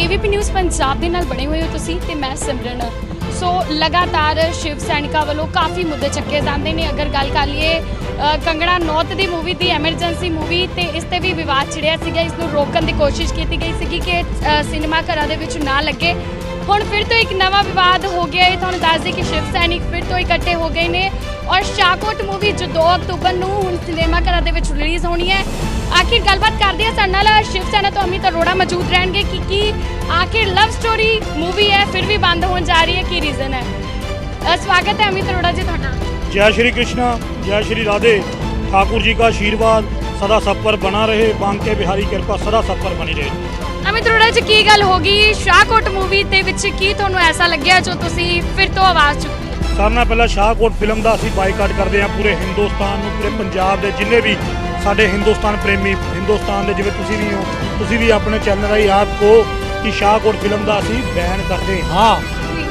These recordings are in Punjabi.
ਏਵੀਪੀ ਨਿਊਜ਼ ਪੰਜਾਬ ਦੇ ਨਾਲ ਬਣੇ ਹੋਏ ਹੋ ਤੁਸੀਂ ਤੇ ਮੈਂ ਸਿਮਰਨ। ਸੋ ਲਗਾਤਾਰ ਸ਼ਿਵ ਸੈਨਿਕਾਂ ਵੱਲੋਂ ਕਾਫੀ ਮੁੱਦੇ ਚੱਕੇ ਜਾਂਦੇ ਨੇ। ਅਗਰ ਗੱਲ ਕਰ ਲਈਏ ਅ, ਕੰਗਣਾ ਨੌਤ ਦੀ ਮੂਵੀ ਦੀ ਐਮਰਜੈਂਸੀ ਮੂਵੀ ਤੇ ਇਸ ਤੇ ਵੀ ਵਿਵਾਦ ਛਿੜਿਆ ਸੀਗਾ। ਇਸ ਨੂੰ ਰੋਕਣ ਦੀ ਕੋਸ਼ਿਸ਼ ਕੀਤੀ ਗਈ ਸੀਗੀ ਕਿ ਸਿਨੇਮਾ ਘਰਾਂ ਦੇ ਵਿੱਚ ਨਾ ਲੱਗੇ। ਹੁਣ ਫਿਰ ਤੋਂ ਇੱਕ ਨਵਾਂ ਵਿਵਾਦ ਹੋ ਗਿਆ ਹੈ। ਤੁਹਾਨੂੰ ਦੱਸ ਦਈਏ ਕਿ ਸ਼ਿਵ ਸੈਨਿਕ ਫਿਰ ਤੋਂ ਇਕੱਠੇ ਹੋ ਗਏ ਨੇ। ਔਰ ਸ਼ਾਹਕੋਟ ਮੂਵੀ ਜੋ 2 ਅਕਤੂਬਰ ਨੂੰ ਹੁਣ ਸਿਨੇਮਾ ਘਰਾਂ ਦੇ ਵਿੱਚ ਰਿਲੀਜ਼ ਹੋਣੀ ਹੈ। ਆਖਿਰ ਗੱਲਬਾਤ ਕਰਦੇ ਹਾਂ ਸਾਡੇ ਨਾਲ ਸ਼ਿਵ ਸੈਨਾ ਤੋਂ ਅਮਿਤ ਅਰੋੜਾ ਮੌਜੂਦ ਰਹਿਣਗੇ ਕਿ ਕੀ ਆਖਿਰ ਲਵ ਸਟੋਰੀ ਮੂਵੀ ਹੈ ਫਿਰ ਵੀ ਬੰਦ ਹੋਣ ਜਾ ਰਹੀ ਹੈ ਕੀ ਰੀਜ਼ਨ ਹੈ ਅ, ਸਵਾਗਤ ਹੈ ਅਮਿਤ ਅਰੋੜਾ ਜੀ ਤੁਹਾਡਾ जय श्री कृष्णा जय श्री राधे ठाकुर जी का आशीर्वाद सदा सब पर बना रहे बांके बिहारी कृपा सदा सब पर बनी रहे ਅਮਿਤ ਅਰੋੜਾ ਜੀ ਕੀ ਗੱਲ ਹੋ ਗਈ ਸ਼ਾਹਕੋਟ ਮੂਵੀ ਦੇ ਵਿੱਚ ਕੀ ਤੁਹਾਨੂੰ ਐਸਾ ਲੱਗਿਆ ਜੋ ਤੁਸੀਂ ਫਿਰ ਤੋਂ ਆਵਾਜ਼ ਚੁੱਕੀ ਸਾਰਿਆਂ ਨਾਲ ਪਹਿਲਾਂ ਸ਼ਾਹਕੋਟ ਫਿਲਮ ਦਾ ਅਸੀਂ ਬਾਈਕਾਟ ਕਰਦੇ ਹਾਂ ਪੂਰੇ ਹਿੰਦੁਸਤਾਨ ਨੂੰ ਪੂਰੇ ਪੰਜਾਬ ਦੇ ਜਿੰਨੇ ਵੀ ਸਾਡੇ ਹਿੰਦੁਸਤਾਨ ਪ੍ਰੇਮੀ ਹਿੰਦੁਸਤਾਨ ਦੇ ਜਿਵੇਂ ਤੁਸੀਂ ਵੀ ਹੋ ਤੁਸੀਂ ਵੀ ਆਪਣੇ ਚੈਨਲ ਰਾਹੀਂ ਆਪ ਕੋ ਕਿ ਸ਼ਾਹਕੋਟ ਫਿਲਮ ਦਾ ਅਸੀਂ ਬੈਨ ਕਰਦੇ ਹਾਂ।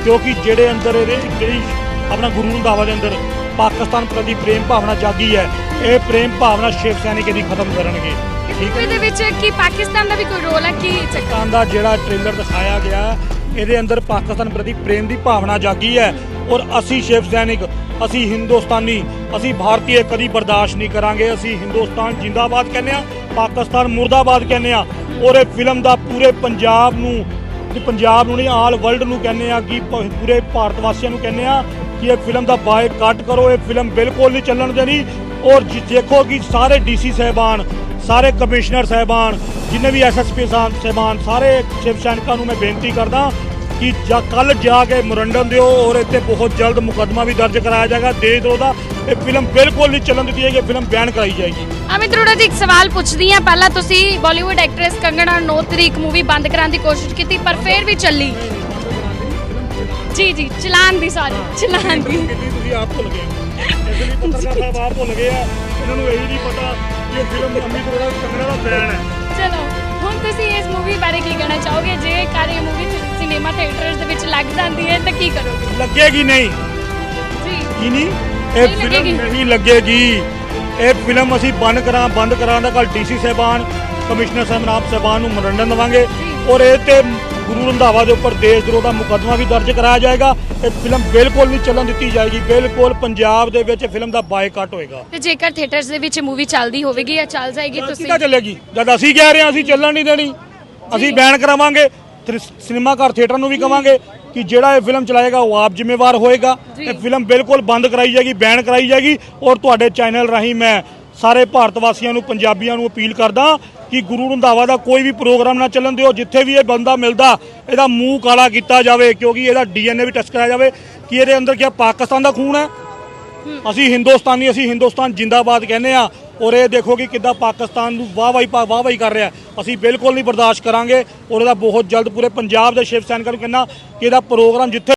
ਕਿਉਂਕਿ ਜਿਹੜੇ ਅੰਦਰ ਇਹਦੇ ਜਿਹੜੀ ਆਪਣਾ ਗੁਰੂ ਰੰਧਾਵਾ ਦੇ ਅੰਦਰ ਪਾਕਿਸਤਾਨ ਪ੍ਰਤੀ ਪ੍ਰੇਮ ਭਾਵਨਾ ਜਾਗੀ ਹੈ ਇਹ ਪ੍ਰੇਮ ਭਾਵਨਾ ਸ਼ਿਵ ਸੈਨਿਕ ਇਹਦੀ ਖਤਮ ਕਰਨਗੇ। ਠੀਕ ਹੈ ਇਹਦੇ ਵਿੱਚ ਕੀ ਪਾਕਿਸਤਾਨ ਦਾ ਵੀ ਕੋਈ ਰੋਲ ਹੈ ਕੀ ਪਾਕਿਸਤਾਨ ਦਾ ਜਿਹੜਾ ਟ੍ਰੇਲਰ ਦਿਖਾਇਆ ਗਿਆ ਇਹਦੇ ਅੰਦਰ ਪਾਕਿਸਤਾਨ ਪ੍ਰਤੀ ਪ੍ਰੇਮ ਦੀ ਭਾਵਨਾ ਜਾਗੀ ਹੈ। ਔਰ ਅਸੀਂ ਸ਼ਿਵ ਸੈਨਿਕ, ਅਸੀਂ ਹਿੰਦੁਸਤਾਨੀ, ਅਸੀਂ ਭਾਰਤੀ ਕਦੀ ਬਰਦਾਸ਼ਤ ਨਹੀਂ ਕਰਾਂਗੇ। ਅਸੀਂ ਹਿੰਦੁਸਤਾਨ ਜਿੰਦਾਬਾਦ ਕਹਿੰਦੇ ਆ ਪਾਕਿਸਤਾਨ ਮੁਰਦਾਬਾਦ ਕਹਿੰਦੇ ਆ ਔਰ ਇਹ ਫਿਲਮ ਦਾ ਪੂਰੇ ਪੰਜਾਬ ਨੂੰ ਕਿ ਪੰਜਾਬ ਨੂੰ ਨਹੀਂ, ਆਲ ਵਰਲਡ ਨੂੰ ਕਹਿੰਦੇ ਆ ਕਿ ਪੂਰੇ ਭਾਰਤ ਵਾਸੀਆਂ ਨੂੰ ਕਹਿੰਦੇ ਆ ਕਿ ਇਹ ਫਿਲਮ ਦਾ ਬਾਇਕਾਟ ਕਰੋ। ਇਹ ਫਿਲਮ ਬਿਲਕੁਲ ਨਹੀਂ ਚੱਲਣ ਦੇਣੀ ਔਰ ਜਿ- ਦੇਖੋ ਕਿ ਸਾਰੇ ਡੀਸੀ ਸਹਿਬਾਨ, ਸਾਰੇ ਕਮਿਸ਼ਨਰ ਸਹਿਬਾਨ, ਜਿੰਨੇ ਵੀ ਐਸਐਸਪੀ ਸਾਹਿਬਾਨ, ਸਾਰੇ ਸ਼ਿਵ ਸੈਨਿਕਾਂ ਨੂੰ ਮੈਂ ਬੇਨਤੀ ਕਰਦਾ ਕਿ ਜਾਂ ਕੱਲ ਜਾ ਕੇ ਮੁਰੰਡਨ ਦਿਓ ਔਰ ਇੱਥੇ ਬਹੁਤ ਜਲਦ ਮੁਕੱਦਮਾ ਵੀ ਦਰਜ ਕਰਾਇਆ ਜਾਏਗਾ। ਦੇਸ਼ ਦੋ ਦਾ ਇਹ ਫਿਲਮ ਬਿਲਕੁਲ ਨਹੀਂ ਚੱਲਣ ਦਿੱਤੀ ਜਾਏਗੀ ਫਿਲਮ ਬੈਨ ਕਰਾਈ ਜਾਏਗੀ। ਅਮਿਤ ਅਰੋੜਾ ਜੀ ਇੱਕ ਸਵਾਲ ਪੁੱਛਦੀ ਹਾਂ। ਪਹਿਲਾਂ ਤੁਸੀਂ ਬਾਲੀਵੁੱਡ ਐਕਟ੍ਰੈਸ ਕੰਗਣਾ ਰਣੌਤ ਦੀ ਇੱਕ ਮੂਵੀ ਬੰਦ ਕਰਾਉਣ ਦੀ ਕੋਸ਼ਿਸ਼ ਕੀਤੀ ਪਰ ਫਿਰ ਵੀ ਚੱਲੀ। ਜੀ ਜੀ ਚਲਾਨ ਦੀ ਸਾਰੀ ਚਲਾਨ ਦੀ। ਤੁਸੀਂ ਆਪ ਭੁੱਲ ਗਏ। ਇਸ ਲਈ ਪੱਤਰਕਾਰ ਸਾਹਿਬ ਆਪ ਭੁੱਲ ਗਏ ਆ। ਇਹਨਾਂ ਨੂੰ ਇਹੀ ਨਹੀਂ ਪਤਾ ਕਿ ਇਹ ਫਿਲਮ ਅੰਮ੍ਰਿਤ ਰੋੜਾ ਕੰਗਣਾ ਦਾ ਬੈਨ ਹੈ। ਚਲੋ ਹੁਣ ਤੁਸੀਂ ਇਸ ਮੂਵੀ ਬਾਰੇ ਕੀ ਕਹਿਣਾ ਚਾਹੋਗੇ? ਜੇ ਕਾਰ ਇਹ ਮੂਵੀ ਲੱਗ ਜਾਂਦੀ ਹੈ ਤਾਂ ਕੀ ਕਰੋਗੇ? ਲੱਗੇਗੀ ਨਹੀਂ। ਜੀ। ਕੀ ਨਹੀਂ? ਨਹੀਂ ਇਹ ਫਿਲਮ। ਨਹੀਂ ਲੱਗੇਗੀ। ਇਹ ਫਿਲਮ ਅਸੀਂ ਬੰਦ ਕਰਾਂ ਬੰਦ ਕਰਾਂ ਦਾ ਕੱਲ ਡੀਸੀ ਸਾਹਿਬਾਨ ਕਮਿਸ਼ਨਰ ਸਾਹਿਬਾਨ ਆਪ ਸਾਹਿਬਾਨ ਨੂੰ ਮਨੋਰੰਜਨ ਦੇਵਾਂਗੇ। ਔਰ ਇਹ ਤੇ ਗੁਰੂ ਰੰਧਾਵਾ ਦੇ ਉੱਪਰ ਦੇਸ਼ ਵਿਰੋਧ ਦਾ ਮੁਕੱਦਮਾ ਵੀ ਦਰਜ ਕਰਾਇਆ ਜਾਏਗਾ। ਇਹ ਫਿਲਮ ਬਿਲਕੁਲ ਨਹੀਂ ਚੱਲਣ ਦਿੱਤੀ ਜਾਏਗੀ। ਬਿਲਕੁਲ ਪੰਜਾਬ ਦੇ ਵਿੱਚ ਫਿਲਮ ਦਾ ਬਾਈਕਾਟ ਹੋਏਗਾ। ਤੇ ਜੇਕਰ ਥੀਏਟਰਸ ਦੇ ਵਿੱਚ ਮੂਵੀ ਚੱਲਦੀ ਹੋਵੇਗੀ ਜਾਂ ਚੱਲ ਜਾਏਗੀ ਤੁਸੀਂ ਕਿੱਦਾਂ ਚੱਲੇਗੀ? ਜਦ ਅਸੀਂ ਕਹਿ ਰਹੇ ਹਾਂ ਅਸੀਂ ਚੱਲਣ ਨਹੀਂ ਦੇਣੀ। ਅਸੀਂ ਬੈਨ ਕਰਾਵਾਂਗੇ। ਸਿਨੇਮਾ ਘਰ ਥੀਏਟਰ ਨੂੰ ਵੀ ਕਵਾਂਗੇ। ਕਿ ਜਿਹੜਾ ਇਹ ਫਿਲਮ ਚਲਾਏਗਾ ਉਹ ਆਪ ਜ਼ਿੰਮੇਵਾਰ ਹੋਏਗਾ। ਇਹ ਫਿਲਮ ਬਿਲਕੁਲ ਬੰਦ ਕਰਾਈ ਜਾਏਗੀ ਬੈਨ ਕਰਾਈ ਜਾਏਗੀ ਔਰ ਤੁਹਾਡੇ ਚੈਨਲ ਰਾਹੀਂ ਮੈਂ ਸਾਰੇ ਭਾਰਤ ਵਾਸੀਆਂ ਨੂੰ ਪੰਜਾਬੀਆਂ ਨੂੰ ਅਪੀਲ ਕਰਦਾ ਕਿ ਗੁਰੂ ਰੰਧਾਵਾ ਦਾ ਕੋਈ ਵੀ ਪ੍ਰੋਗਰਾਮ ਨਾ ਚੱਲਣ ਦਿਓ ਜਿੱਥੇ ਵੀ ਇਹ ਬੰਦਾ ਮਿਲਦਾ ਇਹਦਾ ਮੂੰਹ ਕਾਲਾ ਕੀਤਾ ਜਾਵੇ ਕਿਉਂਕਿ ਇਹਦਾ ਡੀਐਨਏ ਵੀ ਟੈਸਟ ਕਰਾਇਆ ਜਾਵੇ ਕਿ ਇਹਦੇ ਅੰਦਰ ਕੀ ਪਾਕਿਸਤਾਨ ਦਾ ਖੂਨ ਹੈ ਅਸੀਂ ਹਿੰਦੁਸਤਾਨੀ, ਅਸੀਂ ਹਿੰਦੁਸਤਾਨ ਜਿੰਦਾਬਾਦ ਕਹਿੰਦੇ ਆ ਔਰ ਇਹ ਦੇਖੋ ਕਿ ਕਿੱਦਾਂ ਪਾਕਿਸਤਾਨ ਨੂੰ ਵਾਹ ਵਾਹੀ ਵਾਹ ਵਾਹੀ ਕਰ ਰਿਹਾ ਅਸੀਂ ਬਿਲਕੁਲ ਨਹੀਂ ਬਰਦਾਸ਼ਤ ਕਰਾਂਗੇ ਔਰ ਇਹਦਾ ਬਹੁਤ ਜਲਦ ਪੂਰੇ ਪੰਜਾਬ ਦੇ ਸ਼ਿਵ ਸੈਨਿਕਾਂ ਨੂੰ ਕਹਿੰਦਾ ਕਿ ਇਹਦਾ ਪ੍ਰੋਗਰਾਮ ਜਿੱਥੇ